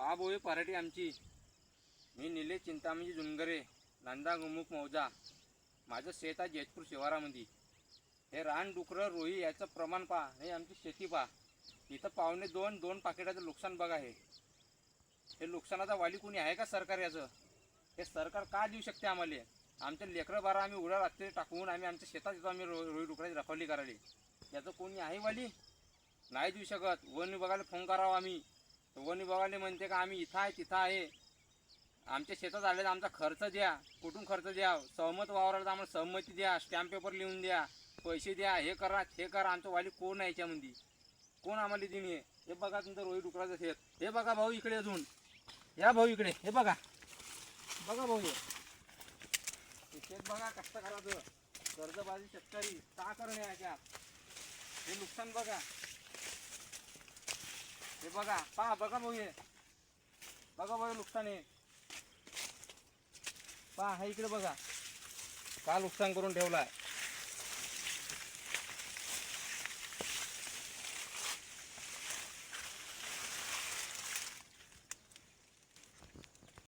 पहा पराठी आमची. मी निलेश चिंतामणी जुनगरे नंदा गुमुख मौजा माझं शेत आहे जेतपूर शिवारामध्ये. हे रान डुकरं रोही याचं प्रमाण पहा हे आमची शेती पहा. इथं पावणे दोन दोन पाकिटाचं नुकसान बघा हे. हे नुकसानाचा वाली कोणी आहे का सरकार याचं? हे सरकार का देऊ शकते आम्हाला? आमच्या लेकरं बारा आम्ही उड्या रात्री टाकून आम्ही आमच्या शेतात येतो आम्ही रो रोही डुकराची रखवली करायला. याचं कोणी आहे वाली? नाही देऊ शकत. वन विभागाला फोन करावा आम्ही. तर वन विभागाने म्हणते का आम्ही इथं आहे तिथं आहे. आमच्या शेतात आले तर आमचा खर्च द्या. कुठून खर्च द्या? सहमत वावराला तर आम्हाला सहमती द्या. स्टॅम्प पेपर लिहून द्या. पैसे द्या. हे करा हे करा. आमचं वाली कोण आहे याच्यामध्ये? कोण आम्हाला दिन आहे हे बघा तुमचं रोहित डुकराचं शेत. हे बघा भाऊ इकडे अजून. या भाऊ इकडे. हे बघा. बघा भाऊ हे. शेत बघा कष्टकराचं कर्जबाजी शेतकरी. का करणे याच्यात हे नुकसान बघा. हे बघा पहा बघा भाऊ हे. बघा भाऊ नुकसान आहे पहा हा इकडे बघा. का नुकसान करून ठेवलाय?